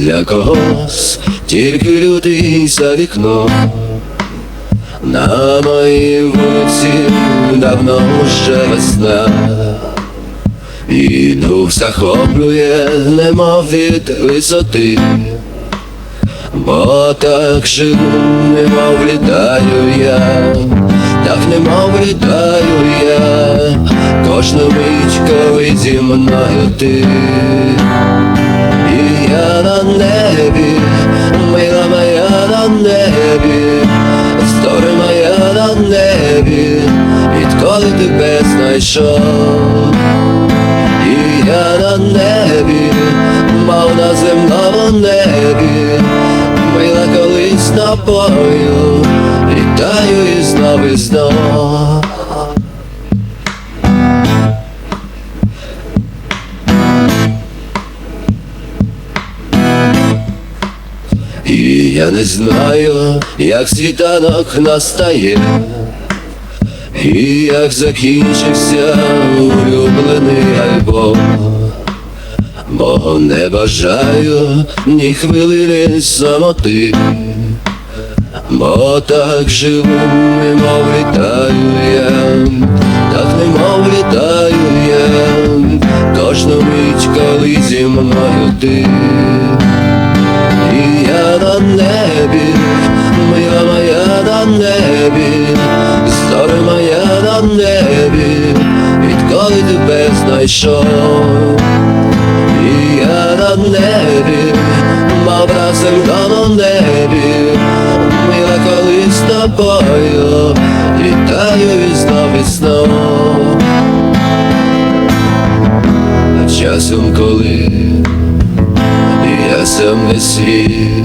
для когось, тільки людей за вікном. На моїй вулиці давно вже весна, і дух захоплює, немов від висоти, бо так живу, немов літаю я, так немов літаю я, кожну мить, коли зі мною ти. На небі, мила моя на небі, Стори моя на небі, відколи тебе знайшов. І я на небі, мав на земному небі, мила колись тобою, літаю і знов і знов. І я не знаю, як світанок настає, і як закінчився улюблений альбом, бо не бажаю ні хвилини самоти, бо так живу, немов літаю я, так немов літаю я, кожну мить, коли зі мною ти. Знайшов. І я на небі, мав разом на небі, мила колись з тобою, літаю і знов і знов. А часом коли я сам не свій,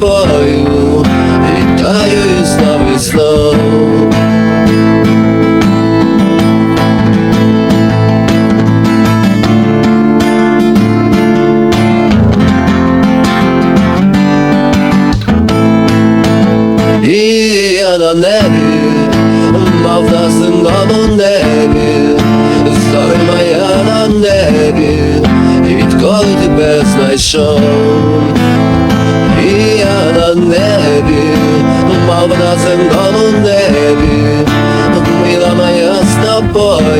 тобою, літаю і знов і знов. І я на небі, мав на земному небі, зоря моя на небі, відколи тебе знайшов. І небі, мав земному небі, мила моя з тобою,